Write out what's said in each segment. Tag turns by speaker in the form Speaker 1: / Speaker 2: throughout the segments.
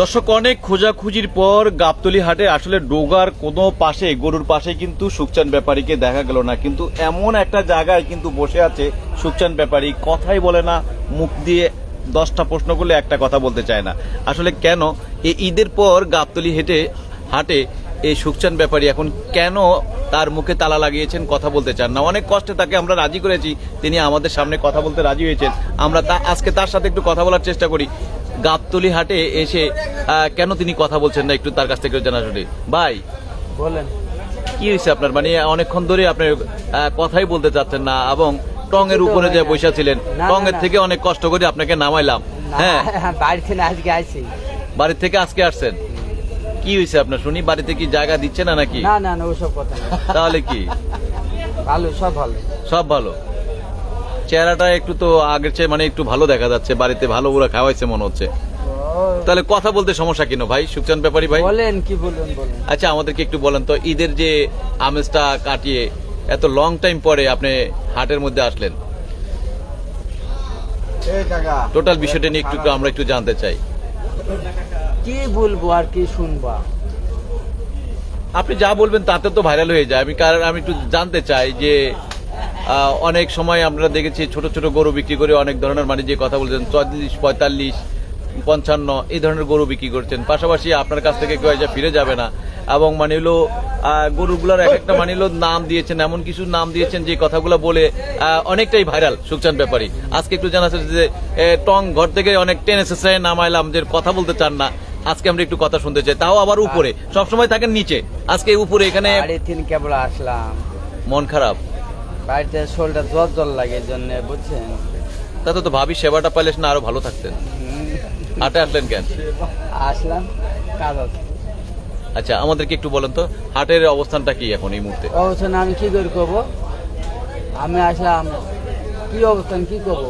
Speaker 1: দর্শক, অনেক খোঁজাখুঁজির পর গাবতলি হাটে আসলে ডোগার কোনো পাশে, গরুর পাশে কিন্তু সুকচান ব্যাপারীকে দেখা গেল না। কিন্তু এমন একটা জায়গায় কিন্তু বসে আছে সুকচান ব্যাপারী, কথাই বলে না, মুখ দিয়ে দশটা প্রশ্ন করলে একটা কথা বলতে চায় না। আসলে কেন? এই ঈদের পর গাবতলি হেঁটে, হাটে এই সুকচান ব্যাপারী এখন কেন তার মুখে তালা লাগিয়েছেন কথা বলতে চান না? অনেক কষ্টে তাকে আমরা রাজি করেছি, তিনি আমাদের সামনে কথা বলতে রাজি হয়েছেন। আমরা তা আজকে তার সাথে একটু কথা বলার চেষ্টা করি। গাবতলি হাটে এসে কেন তিনি কথা বলছেন না একটু তার কাছ থেকে জানা শুনি। ভাই
Speaker 2: বলেন।
Speaker 1: কি হয়েছে আপনার? মানে অনেকক্ষণ ধরে আপনি কথাই বলতে চাচ্ছেন না এবং টং এর উপরে যে বসে ছিলেন টং এর থেকে অনেক কষ্ট করে আপনাকে নামাইলাম। হ্যাঁ।
Speaker 2: বাড়ি থেকে আজকে আইছি।
Speaker 1: বাড়ি থেকে আজকে আসছেন? কি হয়েছে আপনার? শুনি বাড়িতে কি জায়গা দিচ্ছে না নাকি?
Speaker 2: না না না ওসব কথা
Speaker 1: তাহলে কি?
Speaker 2: ভালো সব ভালো।
Speaker 1: সব ভালো। চেহারাটা একটু তো আগের চেয়ে মানে একটু ভালো দেখা যাচ্ছে বাড়িতে ভালো ওরা খাওয়াইছে মনে হচ্ছে। তাহলে কথা বলতে সমস্যা কেন ভাই? সুখচান ব্যাপারী ভাই?
Speaker 2: বলেন কি বলেন
Speaker 1: আচ্ছা আমাদেরকে একটু বলেন তো ঈদের যে আমেজটা কাটিয়ে এত লং টাইম পরে আপনি হাটের মধ্যে আসলেন? টোটাল বিষয়টা নিয়ে একটু আমরা একটু জানতে চাই।
Speaker 2: কি বলব আর কি শুনবা?
Speaker 1: আপনি যা বলবেন তাতে তো ভাইরাল হয়ে যায়। আমি কারণ আমি একটু জানতে চাই যে অনেক সময় আমরা দেখেছি ছোট ছোট গরু বিক্রি করে অনেক ধরনের মানে যে কথা বলছেন চল্লিশ পঁয়তাল্লিশ পঞ্চান্ন এই ধরনের গরু বিক্রি করছেন। পাশাপাশি আপনার কাছ থেকে কেউ এসে ফিরে যাবে না। এবং মানে হলো গরুগুলোর এক একটা মানে হলো নাম দিয়েছেন এমন কিছু নাম দিয়েছেন যে কথাগুলো বলে অনেকটাই ভাইরাল সুখচান ব্যাপারী। আজকে একটু জানা যে টং ঘর থেকে অনেক টেন এসেছে নামাইলাম যে কথা বলতে চান না। আজকে আমরা একটু কথা শুনতে চাই। তাও আবার উপরে সবসময় থাকেন নিচে। আজকে উপরে এখানে
Speaker 2: কেবল আসলাম।
Speaker 1: মন খারাপ।
Speaker 2: বাড়িতে শোলটা জল জল লাগে এই জন্য বুঝছেন?
Speaker 1: তাতে তো ভাবি সেবাটা পাইলে না আরও ভালো থাকতেন। হাটে আসলেন কেন?
Speaker 2: আসলাম কাজ আছে।
Speaker 1: আচ্ছা আমাদেরকে একটু বলেন তো হাটের অবস্থানটা কি এখন এই মুহূর্তে?
Speaker 2: অবস্থান আমি কি করে করব? আমি আসলাম কি অবস্থান কি করব?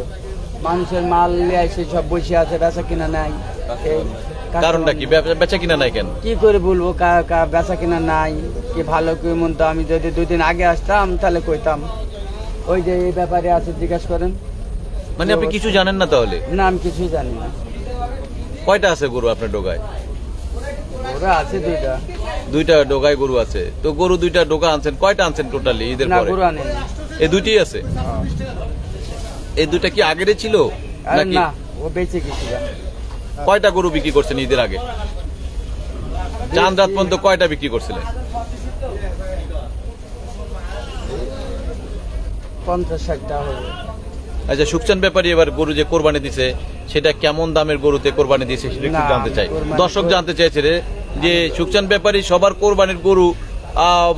Speaker 2: মানুষের মাল নিয়ে এসে সব বসে আছে বেচা কিনা নাই।
Speaker 1: কারণটা কি? বেচা কিনা নাই কেন?
Speaker 2: কি করে বলব বেচা কিনা নাই কি ভালো কি মন্দ? আমি যদি দুদিন আগে আসতাম তাহলে কইতাম। ওই যে এই ব্যাপারে আছে জিজ্ঞাসা করেন।
Speaker 1: মানে আপনি কিছু জানেন না তাহলে?
Speaker 2: না আমি কিছুই জানি না।
Speaker 1: কয়টা আছে গরু আপনার ডোগায়?
Speaker 2: ওরা আছে দুইটা।
Speaker 1: দুইটা ডোগায় গরু আছে। তো গরু দুইটা ডোকা আনছেন কয়টা আনছেন টোটালি ঈদের পরে?
Speaker 2: গরু আনেনি।
Speaker 1: এই দুইটাই আছে? এই দুইটা কি আগের ছিল? নাকি?
Speaker 2: না ও বেঁচে গেছিল।
Speaker 1: কয়টা গরু বিক্রি করছেন ঈদের আগে? চাঁদ রাত পর্যন্ত কয়টা বিক্রি করছিলেন?
Speaker 2: পঞ্চাশ ষাটটা হবে
Speaker 1: আচ্ছা সুকচান ব্যাপারী এবার গরু যে কোরবানি দিছে সেটা কেমন দামের গরুতে কোরবানি সেটা একটু জানতে চাই। দর্শক জানতে চাইছে রে যে ব্যাপারী সবার কোরবানির গরু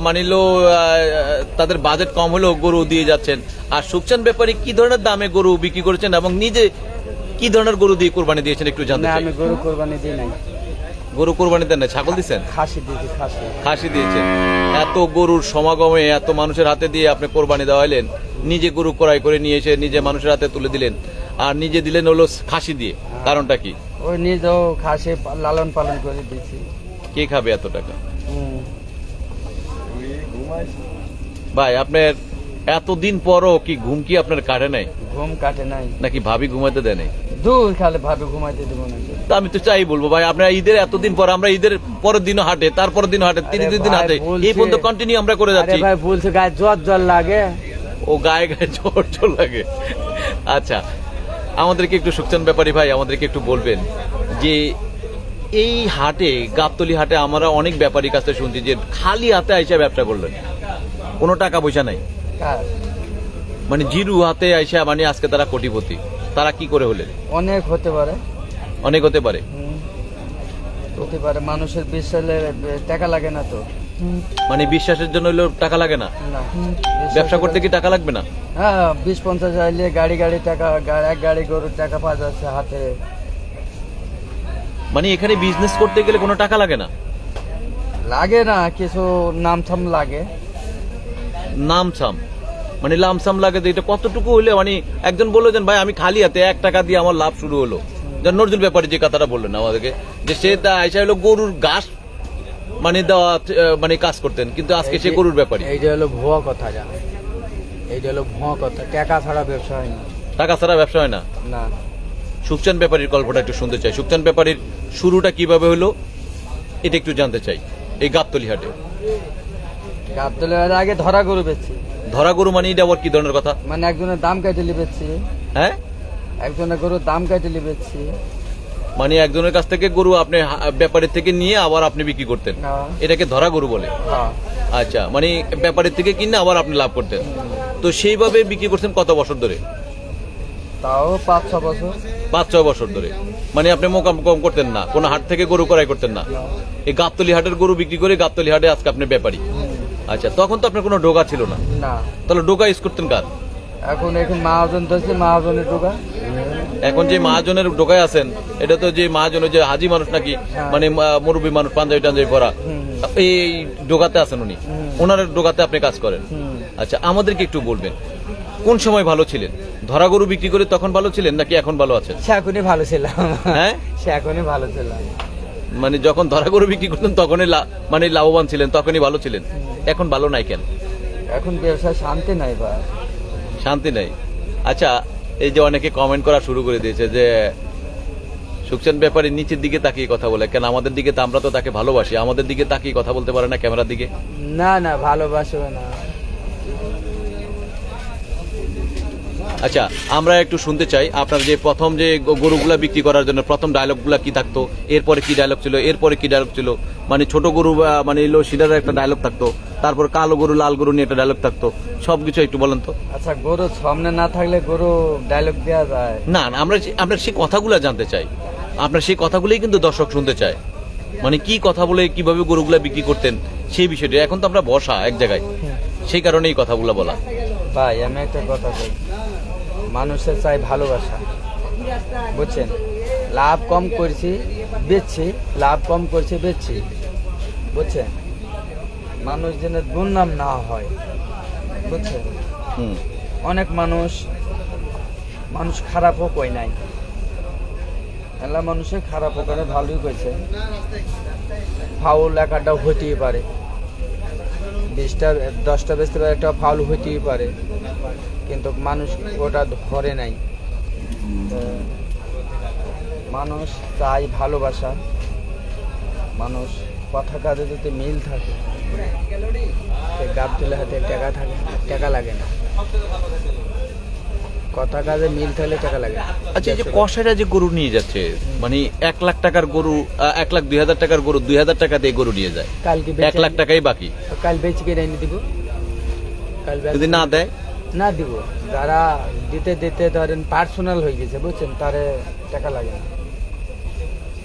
Speaker 1: মানিল তাদের বাজেট কম হলেও গরু দিয়ে যাচ্ছেন। আর সুকচান ব্যাপারী কি ধরনের দামে গরু বিক্রি করেছেন এবং নিজে কি ধরনের গরু দিয়ে কোরবানি দিয়েছেন একটু জানতে চাই।
Speaker 2: আমি গরু কোরবানি দিই নাই।
Speaker 1: গরু কোরবানি দেন না ছাগল দিচ্ছেন
Speaker 2: খাসি দিয়েছি খাসি।
Speaker 1: খাসি দিয়েছেন। এত গরুর সমাগমে এত মানুষের হাতে দিয়ে আপনি কোরবানি দেওয়াইলেন নিজে গরু ক্রয় করে নিয়ে এসে নিজে মানুষের হাতে তুলে দিলেন আর নিজে দিলেন হলো খাসি দিয়ে। কারণটা কি?
Speaker 2: ওই নিজেও খাসি লালন পালন করে দিয়েছি।
Speaker 1: কে খাবে এত টাকা? ভাই আপনার এতদিন পরও কি ঘুম কি আপনার কাটে নাই?
Speaker 2: ঘুম কাটে নাই।
Speaker 1: নাকি ভাবি ঘুমাতে দেয় নাই?
Speaker 2: দূর খালে ভাবে ঘুমাইতে দেবো না।
Speaker 1: আমি তো চাই বলব ভাই আপনার ঈদের এতদিন পর আমরা ঈদের পরের দিনও হাটে তারপরের দিন হাটে দিন হাটে। এই পর্যন্ত কন্টিনিউ আমরা করে যাচ্ছি।
Speaker 2: ভাই বলছে গায়ে জ্বর জ্বর লাগে।
Speaker 1: ও গায়ে গায়ে জোর জোর লাগে। আচ্ছা আমাদেরকে একটু সুখচান ব্যাপারী ভাই আমাদেরকে একটু বলবেন যে এই হাটে গাবতলি হাটে আমরা অনেক ব্যাপারীর কাছে শুনছি যে খালি হাতে আইসা ব্যবসা করলেন। কোনো টাকা পয়সা নাই? মানে জিরু হাতে আইসা মানে আজকে তারা কোটিপতি। তারা কি করে হলেন?
Speaker 2: অনেক হতে পারে।
Speaker 1: অনেক হতে পারে।
Speaker 2: হতে পারে মানুষের বিশ্বাসে টাকা লাগে না তো।
Speaker 1: মানে বিশ্বাসের জন্য টাকা লাগে না? ব্যবসা করতে কি টাকা লাগবে না?
Speaker 2: হ্যাঁ বিশ পঞ্চাশ আইলে গাড়ি গাড়ি টাকা এক গাড়ি গরুর টাকা পাওয়া যাচ্ছে হাতে।
Speaker 1: মানে এখানে বিজনেস করতে গেলে কোনো টাকা লাগে না?
Speaker 2: লাগে না কিছু নাম থাম লাগে।
Speaker 1: নামসাম মানে লামসাম লাগে তো এটা কতটুকু হলে মানে একজন বলল যে ভাই আমি খালি হাতে এক টাকা দিয়ে আমার লাভ শুরু হলো। যে নজরুল ব্যাপারে যে কথাটা বললেন আমাদেরকে যে সে তা আইসা হলো গরুর ঘাস মানে দেওয়া মানে কাজ করতেন। কিন্তু আজকে সে গরুর ব্যাপারী।
Speaker 2: এইটা হলো ভুয়া কথা জানো এইটা হলো ভুয়া কথা। টাকা ছাড়া ব্যবসা হয় না।
Speaker 1: টাকা ছাড়া ব্যবসা হয় না?
Speaker 2: না।
Speaker 1: সুকচান ব্যাপারীর গল্পটা একটু শুনতে চাই। সুকচান ব্যাপারীর শুরুটা কীভাবে হলো এটা একটু জানতে চাই। এই গাবতলি হাটে।
Speaker 2: গাবতলের আগে ধরা গরু বেচছি।
Speaker 1: ধরা গরু মানে এটা আবার কি ধরনের কথা?
Speaker 2: মানে একজনের দাম কাটিলে বেচছি
Speaker 1: হ্যাঁ?
Speaker 2: একজনের গরুর দাম কাটিলে বেচছি
Speaker 1: মানে একজনের কাছ থেকে গরু আপনি ব্যাপারীর থেকে নিয়ে আবার আপনি বিক্রি করতেন। এটাকে ধরা গরু বলে?
Speaker 2: হ্যাঁ।
Speaker 1: আচ্ছা মানে ব্যাপারীর থেকে কিনে আবার আপনি লাভ করতেন? তো সেইভাবে বিক্রি করছেন কত বছর ধরে?
Speaker 2: তাও পাঁচ ছ বছর।
Speaker 1: পাঁচ ছয় বছর ধরে। মানে আপনি মোকাম কম করতেন না কোনো হাট থেকে গরু ক্রয় করতেন না। এই গাবতলি হাটের গরু বিক্রি করে গাবতলি হাটে আজকে আপনি ব্যাপারী। আচ্ছা তখন তো আপনার কোনো ডোকা ছিল না।
Speaker 2: না।
Speaker 1: তাহলে ডোকা ইউজ করতেন কার?
Speaker 2: এখন এখন মাহাজন ধরছে মাহাজনের টোকা
Speaker 1: এখন যে মহাজনের ডোকায় আছেন এটা তো যে মহাজনের যে হাজি মানুষ নাকি
Speaker 2: হ্যাঁ।
Speaker 1: মানে মুরব্বী মানুষ পাঞ্জাবি টাঞ্জাবি পরা এই ডোকাতে আছেন উনি। ওনার ডোকাতে আপনি কাজ করেন। আচ্ছা আমাদেরকে একটু বলবেন কোন সময় ভালো ছিলেন? ধরা গরু বিক্রি করে তখন ভালো ছিলেন নাকি এখন ভালো আছেন?
Speaker 2: সে এখনই ভালো ছিলাম।
Speaker 1: হ্যাঁ?
Speaker 2: সে এখনই ভালো ছিলাম।
Speaker 1: মানে যখন ধরা গরু বিক্রি করতেন তখনই মানে লাভবান ছিলেন তখনই ভালো ছিলেন। এখন ভালো নাই কেন?
Speaker 2: এখন ব্যবসায় শান্তি নাই বা?
Speaker 1: শান্তি নাই। আচ্ছা এই যে অনেকে কমেন্ট করা শুরু করে দিয়েছে যে সুকচান ব্যাপারে নিচের দিকে তাকিয়ে কথা বলে। কেন আমাদের দিকে তো আমরা তো তাকে ভালোবাসি আমাদের দিকে তাকিয়ে কথা বলতে পারে না ক্যামেরার দিকে?
Speaker 2: না না ভালোবাসবে না।
Speaker 1: আচ্ছা আমরা একটু শুনতে চাই আপনার যে প্রথম যে গরুগুলা বিক্রি করার জন্য প্রথম ডায়লগগুলা কি থাকতো? এরপরে কি ডায়লগ ছিল? এরপরে কি ডায়লগ ছিল? মানে ছোট গরু মানে এলো সিডার একটা ডায়লগ থাকতো। তারপর কালো গরু লাল গরু নিয়ে একটা ডায়লগ থাকতো। সবকিছু একটু বলেন তো।
Speaker 2: আচ্ছা গরু সামনে না থাকলে গরু ডায়লগ দেওয়া যায়।
Speaker 1: না না, আমরা আমরা সেই কথাগুলো জানতে চাই। আপনার সেই কথাগুলোই কিন্তু দর্শক শুনতে চায়। মানে কি কথা বলে কীভাবে গরুগুলা বিক্রি করতেন সেই বিষয়টা। এখন তো আমরা বসা এক জায়গায়। সেই কারণে এই কথাগুলো বলা।
Speaker 2: ভাই আমি একটা কথা বলি মানুষের চাই ভালোবাসা। বুঝছেন? লাভ কম করছি বেচছি। লাভ কম করছি বেচছি। বুঝছেন? মানুষ যেন দুর্নাম না হয়। বুঝছেন? অনেক মানুষ মানুষ খারাপও কই নাই। এলা মানুষের খারাপও করে ভালোই কইছে। ফাউল একাটাও হইতেই পারে। বিশটা, দশটা বেজতে পারে, একটা ফাউল হইতেই পারে। কিন্তু মানুষ ওটা ধরে নাই। মানুষ চাই ভালোবাসা। মানুষ কথা কাজে যদি মিল থাকে গাব তুলে হাতে টাকা থাকে, টাকা লাগে না। কথা কাজে মিল থাকলে টাকা লাগে।
Speaker 1: আচ্ছা এই যে কষাইরা যে গরু নিয়ে যাচ্ছে মানে এক লাখ টাকার গরু এক লাখ দুই হাজার টাকার গরু দুই হাজার টাকা দিয়ে গরু নিয়ে যায়।
Speaker 2: কালকে
Speaker 1: এক লাখ টাকাই বাকি।
Speaker 2: কাল বেচে কিনে এনে দিব। কাল
Speaker 1: যদি না দেয়?
Speaker 2: না দিব। যারা দিতে দিতে ধরেন পার্সোনাল হয়ে গেছে বুঝছেন? তারে টাকা লাগে না।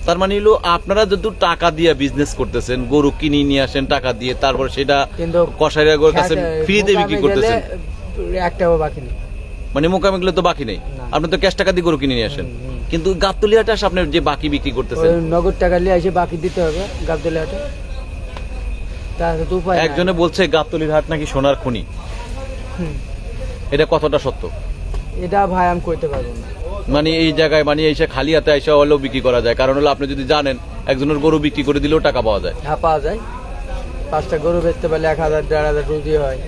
Speaker 1: তার মানে হলো আপনারা যদি টাকা দিয়ে বিজনেস করতেছেন গরু কিনে নিয়ে আসেন টাকা দিয়ে তারপর সেটা
Speaker 2: কিন্তু
Speaker 1: কষাইরা গরুর কাছে ফ্রিতে বিক্রি
Speaker 2: মোকামে
Speaker 1: করতেছেন?
Speaker 2: একটাও বাকি নেই।
Speaker 1: মানে মোকামে গেলে তো বাকি নেই। আপনি তো ক্যাশ টাকা দিয়ে গরু কিনে নিয়ে আসেন। কিন্তু গাবতলিয়াটা আপনি যে বাকি বিক্রি করতেছেন।
Speaker 2: নগদ টাকা নিয়ে এসে বাকি দিতে হবে তো
Speaker 1: একজনে বলছে গাবতলির হাট নাকি সোনার খনি? এটা কতটা সত্য?
Speaker 2: এটা ভাই আমি কইতে পারব না।
Speaker 1: মানে এই জায়গায় মানে এসে খালি হাতে এসে হলেও বিক্রি করা যায়। কারণ হলো আপনি যদি জানেন একজনের গরু বিক্রি করে দিলেও টাকা পাওয়া যায়।
Speaker 2: হ্যাঁ পাওয়া যায়। পাঁচটা গরু বেচতে পারলে এক হাজার দেড় হাজার রুজি হয়।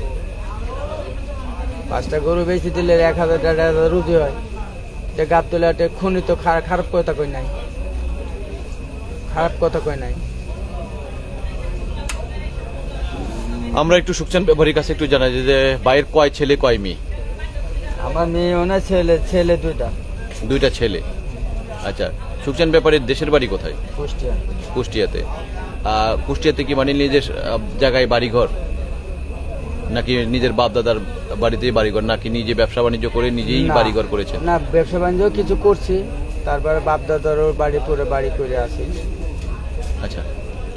Speaker 2: পাঁচটা গরু বেশি দিলে এক হাজার দেড় হাজার রুজি হয়। যে গাব তোলে হাটে খুনি তো খারাপ খারাপ কথা কই নাই। খারাপ কথা কই নাই।
Speaker 1: আমরা একটু সুখচান ব্যাপারীর কাছে একটু জানাই যে বাইরের কয় ছেলে কয় মেয়ে?
Speaker 2: আমার মেয়ে না ছেলে ছেলে দুইটা।
Speaker 1: দুইটা ছেলে। আচ্ছা সুখচান ব্যাপারীর দেশের বাড়ি কোথায়?
Speaker 2: কুষ্টিয়া।
Speaker 1: কুষ্টিয়াতে। কুষ্টিয়াতে কি মানে নিজের জায়গায় বাড়িঘর? নাকি নিজের বাপ দাদার বাড়িতেই বাড়িঘর নাকি নিজে ব্যবসা বাণিজ্য করে নিজেই বাড়িঘর করেছেন?
Speaker 2: না ব্যবসা বাণিজ্য কিছু করছি তারপরে বাপ দাদারও বাড়ি করে বাড়ি করে আসি।
Speaker 1: আচ্ছা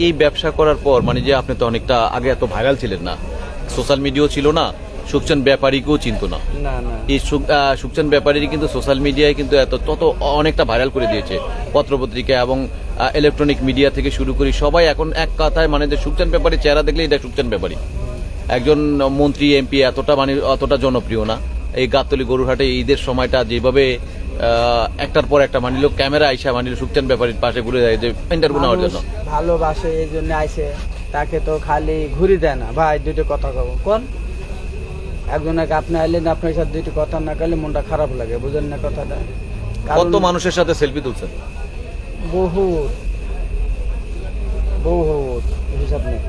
Speaker 1: এই ব্যবসা করার পর মানে যে আপনি তো অনেকটা আগে এত ভাইরাল ছিলেন না সোশ্যাল মিডিয়াও ছিল না সুখচান ব্যাপারীকেও চিনতো না। এই সুখচান ব্যাপারীর কিন্তু সোশ্যাল মিডিয়ায় কিন্তু এত তত অনেকটা ভাইরাল করে দিয়েছে পত্রপত্রিকা এবং ইলেকট্রনিক মিডিয়া থেকে শুরু করি সবাই এখন এক কথায় মানে যে সুখচান ব্যাপারীর চেহারা দেখলে এটা সুখচান ব্যাপারী। একজন মন্ত্রী এমপি এতটা মানে অতটা জনপ্রিয় না। এই গাবতলি গরুরহাটে ঈদের সময়টা যেভাবে একটার পর একটা মানিল ক্যামেরা আইসা মানিল সুখচান ব্যাপারীর পাশে ঘুরে যায় যে ইন্টারভিউ নেওয়ার জন্য।
Speaker 2: ভালোবাসে এই জন্য আইসে তাকে তো খালি ঘুরি দেয় না। ভাই দুটো কথা কব। কোন? একজনকে আপনি আইলেন আপনার সাথে দুটো কথা না করলে মনটা খারাপ লাগে বুঝেন না কথাটা?
Speaker 1: কত মানুষের সাথে সেলফি তুলছেন?
Speaker 2: বহুত। বহুত হিসাব নেই।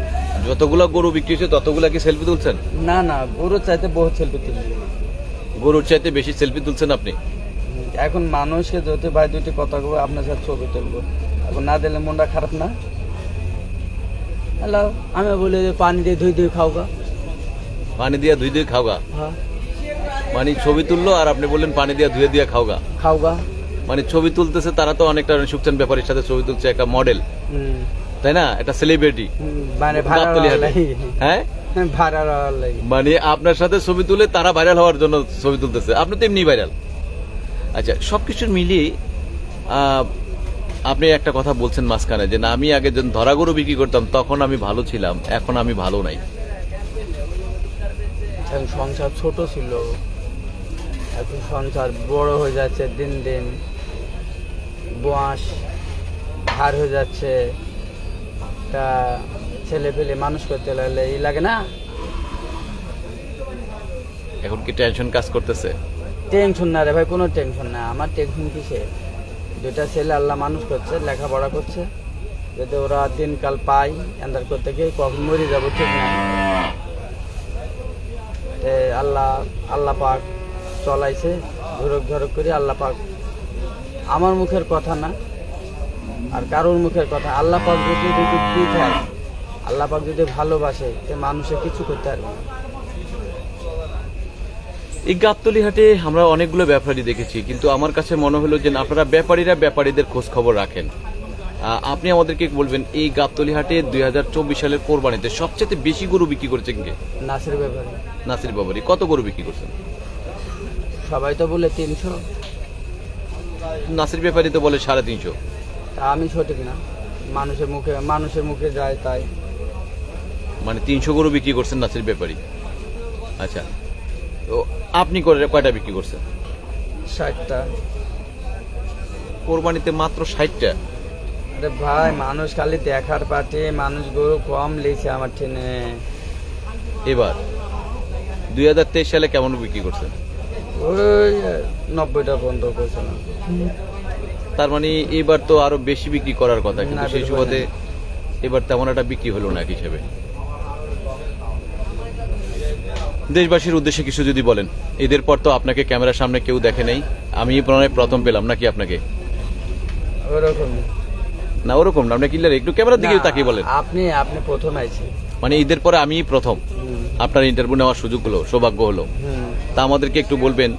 Speaker 1: যতগুলা গরু বিক্রি হয়েছে ততগুলা কি সেলফি তুলছেন?
Speaker 2: না না গরু চাইতে বহুত সেলফি তুলি।
Speaker 1: গরুর চাইতে বেশি সেলফি তুলছেন আপনি?
Speaker 2: এখন মানুষকে যদি ভাই দুটি কথা বলব আপনার সাথে ছবি তুলবো। এখন না দিলে মনটা খারাপ না? হ্যালো আমি বলি যে পানি দিয়ে ধুই ধুই খাও গা
Speaker 1: পানি দিয়া ধুই ধুই খাওগা?
Speaker 2: হ্যাঁ।
Speaker 1: মানে ছবি তুললো আর আপনি বললেন পানি দিয়া ধুয়ে দিয়া খাওগা।
Speaker 2: খাও গা
Speaker 1: মানে ছবি তুলতেছে তারা তো অনেকটা সুখচান ব্যাপারের সাথে ছবি তুলছে একটা মডেল তাই না? একটা সেলিব্রিটি
Speaker 2: মানে
Speaker 1: হ্যাঁ? মানে আপনার সাথে ছবি তুলে তারা ভাইরাল হওয়ার জন্য ছবি তুলতেছে। আপনি তো এমনি ভাইরাল আচ্ছা সবকিছুর মিলিয়ে আপনি একটা কথা বলছেন মাঝখানে যে না আমি আগে যখন ধরা গরু বিক্রি করতাম তখন আমি ভালো ছিলাম এখন আমি ভালো নাই।
Speaker 2: সংসার ছোট ছিল। এখন সংসার বড় হয়ে যাচ্ছে দিন দিন। বয়স ভার হয়ে যাচ্ছে। তা ছেলে পেলে মানুষ করতে লাগলে ই লাগে না।
Speaker 1: এখন কি টেনশন কাজ করতেছে?
Speaker 2: টেনশন না রে ভাই কোনো টেনশন না। আমার টেনশন কিসে দুটা ছেলে আল্লাহ মানুষ করছে লেখাপড়া করছে। যদি ওরা দিনকাল পাই এন্দার করতে গিয়ে কখন মরে যাব ঠিক না আল্লাহ আল্লাহ পাক চলাইছে ধরক ধরক করে আল্লাহ পাক। আমার মুখের কথা না। আর কারোর মুখের কথা আল্লাহ পাক যদি যদি দিতে আল্লাহ পাক যদি ভালোবাসে তে মানুষে কিছু করতে পারবে না।
Speaker 1: এই গাবতলি হাটে আমরা অনেকগুলো ব্যাপারী দেখেছি কিন্তু আমার কাছে মনে হলো যে আপনারা ব্যাপারীরা ব্যাপারীদের খোঁজ খবর রাখেন আপনি আমাদেরকে বলবেন এই গাবতলি হাটে দুই হাজার চব্বিশ সালের কোরবানিতে সবচেয়ে বেশি গরু বিক্রি করেছেন কে?
Speaker 2: নাসের ব্যাপারে।
Speaker 1: নাসির বাবারি কত গরু বিক্রি করছেন?
Speaker 2: সবাই তো বলে তিনশো।
Speaker 1: নাসির ব্যাপারী তো বলে সাড়ে তিনশো।
Speaker 2: আমি সঠিক না। মানুষের মুখে মানুষের মুখে যায় তাই।
Speaker 1: মানে তিনশো গরু বিক্রি করছেন নাসির ব্যাপারী। আচ্ছা। তো আপনি করে কয়টা বিক্রি করছেন?
Speaker 2: ষাটটা।
Speaker 1: কোরবানিতে মাত্র ষাটটা।
Speaker 2: আরে ভাই মানুষ খালি দেখার পাটে মানুষ গরু কম লেছে আমার ট্রেনে
Speaker 1: এবার দুই হাজার তেইশ সালে কেমন বিক্রি করছেন?
Speaker 2: ওই নব্বইটা বন্ধ করছে না।
Speaker 1: তার মানে এবার তো আরও বেশি বিক্রি করার কথা কিন্তু সেই সুবাদে এবার তেমন একটা বিক্রি হলো না এক হিসেবে। দেশবাসীর উদ্দেশ্যে কিছু যদি বলেন এদের পর তো আপনাকে ক্যামেরার সামনে কেউ দেখে নেই আমি প্রণয় প্রথম পেলাম নাকি আপনাকে? না। ওরকম না আপনি কিল্লার একটু ক্যামেরার দিকে তাকিয়ে বলেন।
Speaker 2: আপনি আপনি প্রথম আইছেন
Speaker 1: মানে ঈদের পরে আমি প্রথম। আপনার ইন্টারভিউ নেওয়ার সুযোগ হলো সৌভাগ্য হলো। তা আমাদেরকে একটু বলবেন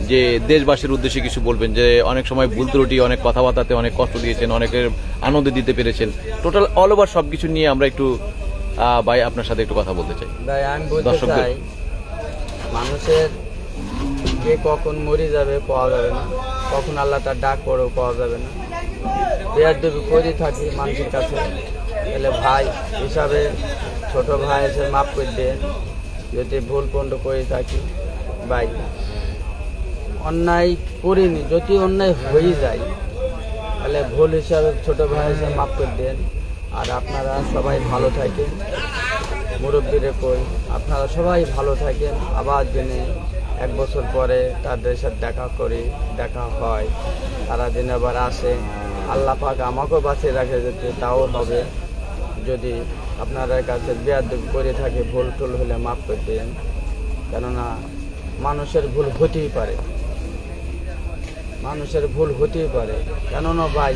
Speaker 1: যে দেশবাসীর উদ্দেশ্যে কিছু বলবেন যে অনেক সময় ভুল ত্রুটি অনেক কথাবার্তাতে অনেক কষ্ট দিয়েছেন অনেকের আনন্দ দিতে পেরেছেন। টোটাল অল ওভার সবকিছু নিয়ে আমরা একটু ভাই আপনার সাথে একটু কথা বলতে চাই।
Speaker 2: ভাই
Speaker 1: দর্শকদের-
Speaker 2: মানুষের কে কখন মরে যাবে পাওয়া যাবে না। কখন আল্লাহ তার ডাক পড়েও পাওয়া যাবে না। বেয়ার দেবী করে থাকি মানুষের কাছে। তাহলে ভাই হিসাবে ছোট ভাই এসে মাফ করে দেন। যদি ভুল পণ্ড করে থাকি ভাই অন্যায় করিনি, যদি অন্যায় হয়ে যায়, তাহলে ভুল হিসাবে ছোট ভাই এসে মাফ করে দেন। আর আপনারা সবাই ভালো থাকেন। মুরব্বীরে কই, আপনারা সবাই ভালো থাকেন। আবার দিনে এক বছর পরে তাদের সাথে দেখা করি, দেখা হয়। তারা দিন আবার আসে। আল্লাহ পাক আমাকেও বাঁচিয়ে রাখে যেতে তাও হবে। যদি আপনাদের কাছে বেয়াদ করে থাকে, ভুল টুল হলে মাফ করে দেন। কেননা মানুষের ভুল হতেই পারে। মানুষের ভুল হতেই পারে। কেননা ভাই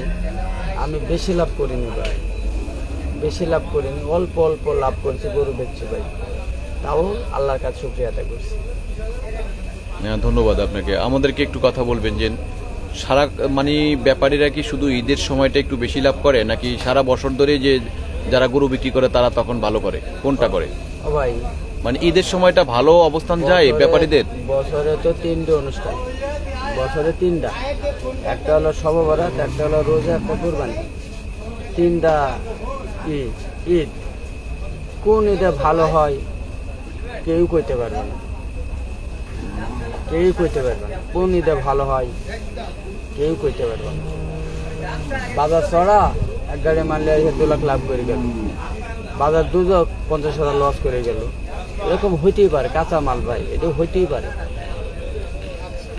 Speaker 2: আমি বেশি লাভ করিনি ভাই। বেশি লাভ করিনি অল্প অল্প লাভ করছি গরু বেচছি ভাই। তাও আল্লাহর কাছে শুক্রিয়া আদায় করছি।
Speaker 1: হ্যাঁ, ধন্যবাদ আপনাকে। আমাদেরকে একটু কথা বলবেন যে সারা মানে ব্যাপারীরা কি শুধু ঈদের সময়টা একটু বেশি লাভ করে নাকি সারা বছর ধরে যে যারা গরু বিক্রি করে তারা তখন ভালো করে? কোনটা করে?
Speaker 2: ভাই।
Speaker 1: মানে ঈদের সময়টা ভালো অবস্থান যায় ব্যাপারীদের?
Speaker 2: বছরে তো তিনটে অনুষ্ঠান। বছরে তিনটা। একটা হলো সববরাত একটা হলো রোজা একটা কুরবানি। তিনটা ঈদ ঈদ। কোন ঈদে ভালো হয় কেউ কইতে পারবে না। কেউ কইতে পারবে না। কোন ঈদে ভালো হয় কেউ কইতে পারবে না। বাজার চড়া, এক গাড়ি মারলে এসে দু লাখ লাভ করে গেল। বাজার দুজক পঞ্চাশ হাজার লস করে গেল। এরকম হইতেই পারে কাঁচা মাল ভাই, এটা হইতেই পারে।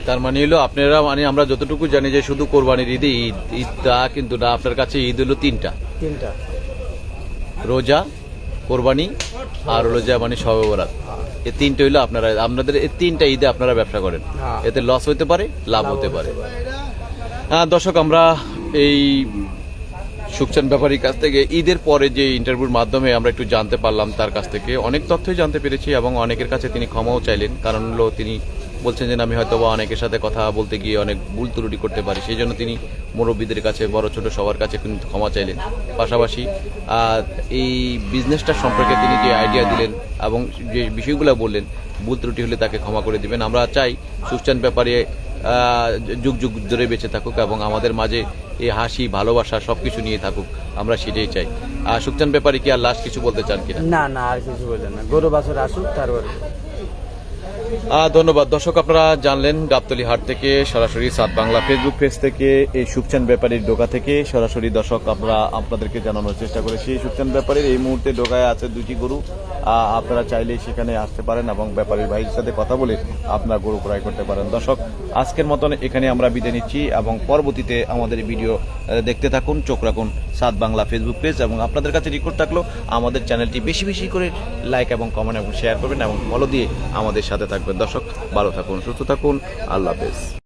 Speaker 1: তার মানে হলো আপনারা মানে আমরা যতটুকু জানি যে শুধু কোরবানির ঈদে ঈদ ঈদটা তা কিন্তু না আপনার কাছে ঈদ হলো তিনটা।
Speaker 2: তিনটা।
Speaker 1: রোজা কোরবানি আর হলো যা মানে সবে বরাত। এই তিনটা হইল আপনারা আপনাদের এই তিনটা ঈদে আপনারা ব্যবসা করেন।
Speaker 2: হ্যাঁ।
Speaker 1: এতে লস হতে পারে লাভ হতে পারে। হ্যাঁ দর্শক আমরা এই সুখচান ব্যাপারীর কাছ থেকে ঈদের পরে যে ইন্টারভিউর মাধ্যমে আমরা একটু জানতে পারলাম তার কাছ থেকে, অনেক তথ্যই জানতে পেরেছি এবং অনেকের কাছে তিনি ক্ষমাও চাইলেন। কারণ হলো তিনি বলছেন যে আমি হয়তো বা অনেকের সাথে কথা বলতে গিয়ে অনেক ভুল ত্রুটি করতে পারি। সেই জন্য তিনি মুরব্বীদের কাছে, বড় ছোট সবার কাছে কিন্তু ক্ষমা চাইলেন। পাশাপাশি এই বিজনেসটা সম্পর্কে তিনি যে আইডিয়া দিলেন এবং যে বিষয়গুলো বললেন, ভুল ত্রুটি হলে তাকে ক্ষমা করে দিবেন। আমরা চাই সুখচান ব্যাপারে যুগ যুগ ধরে বেঁচে থাকুক এবং আমাদের মাঝে এই হাসি, ভালোবাসা সবকিছু নিয়ে থাকুক, আমরা সেটাই চাই। আর সুখচান ব্যাপারে কি আর লাস্ট কিছু বলতে চান কিনা?
Speaker 2: না না, আর কিছু বলতে না। গরু, বাছর আসুক, তারপরে
Speaker 1: ধন্যবাদ। দর্শক, আপনারা জানলেন গাবতলি হাট থেকে সরাসরি সাত বাংলা ফেসবুক পেজ থেকে এই সুখচান ব্যাপারীর ডোকা থেকে। সরাসরি দর্শক, আমরা আপনাদেরকে জানানোর চেষ্টা করেছি সুখচান ব্যাপারীর। এই মুহূর্তে ডোকায় আছে দুটি গরু। আপনারা চাইলে সেখানে আসতে পারেন এবং ব্যাপারীর ভাইয়ের সাথে কথা বলে আপনার গরু ক্রয় করতে পারেন। দর্শক, আজকের মতন এখানে আমরা বিদায় নিচ্ছি এবং পরবর্তীতে আমাদের ভিডিও দেখতে থাকুন, চোখ রাখুন সাত বাংলা ফেসবুক পেজ এবং আপনাদের কাছে রিকোয়েস্ট থাকল আমাদের চ্যানেলটি বেশি বেশি করে লাইক এবং কমেন্ট এবং শেয়ার করবেন এবং ফলো দিয়ে আমাদের সাথে থাকবেন। দর্শক ভালো থাকুন সুস্থ থাকুন। আল্লাহ হাফেজ।